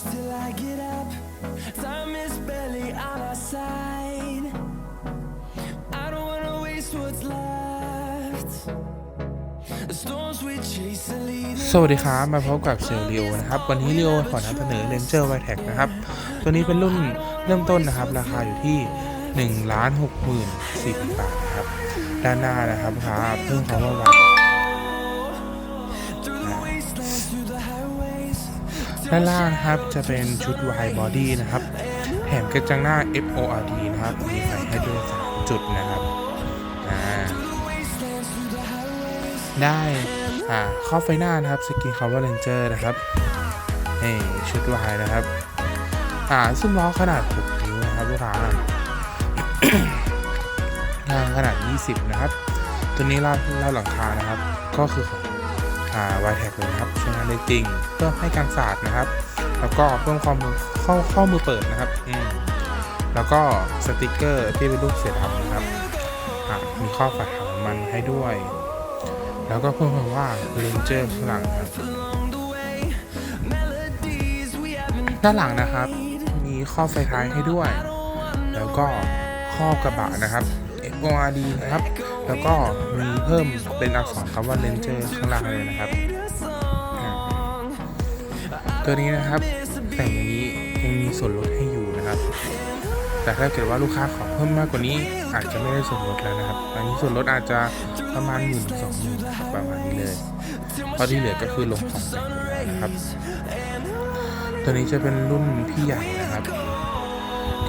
close till I get up. Time is barely on our side. I don't wanna waste what's left. The storms we chase are leading. สวัสดีครับ มาพบกับเซลเรียวนะครับ วันนี้เรียวขอนำเสนอ Ranger v i t e c นะครับ ตัวนี้เป็นรุ่นเริ่มต้นนะครับ ราคาอยู่ที่1ล้าน6หมื่นสี่บาทครับ ด้านหน้านะครับครับเพิ่มคำว่า w i ด้านล่างนะครับจะเป็นชุด wide body นะครับแถมกระจังหน้า FORD นะครับ มีไฟให้ด้วย3จุดนะครับได้ข้อไฟหน้านะครับสกินคำว่า Ranger นะครับนี่ชุดวายนะครับอ่าซึ่งล้อขนาด 6 นิ้วนะครับลูกค้ายางขนาด 20 นะครับ ตัวนี้ลาดลาดหลังคานะครับ ก็คือของ วายแท็กเลยนะครับใช้งานได้จริงเพื่อให้การสาดนะครับ แล้วก็เพิ่มความเข้าเข้ามือเปิดนะครับอืมแล้วก็สติกเกอร์ที่เป็นรูปเสือดำนะครับมีข้อฝาถังมันให้ด้วย แล้วก็เพิ่มคำว่า Ranger ข้างหลังครับด้านหลังนะครับ มีข้อไฟท้ายให้ด้วย แล้วก็ข้อกระบะนะครับ FORD นะครับ แล้วก็มีเพิ่มเป็นอักษรคำว่า Ranger ข้างล่างเลยนะครับตัวนี้นะครับแต่งอย่างนี้ยังมีส่วนลดให้อยู่นะครับ แต่ถ้าเกิดว่าลูกค้าขอเพิ่มมากกว่านี้ อาจจะไม่ได้ส่วนลดแล้วนะครับ อันนี้ส่วนลดอาจจะประมาณหมื่นสองหมื่นประมาณนี้เลยเพราะที่เหลือก็คือลงของแต่งหมดแล้วนะครับ ตัวนี้จะเป็นรุ่นพี่ใหญ่นะครับ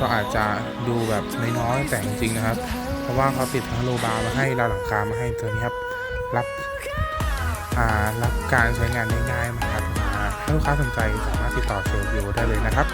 ก็อาจจะดูแบบน้อยๆแต่จริงๆนะครับ เพราะว่าเขาติดทั้งโลบาร์มาให้ราวหลังคามาให้ตัวนี้ครับรับอ่ารับการใช้งานได้ง่ายมากครับถ้าลูกค้าสนใจสามารถติดต่อเซลล์วิวได้เลยนะครับ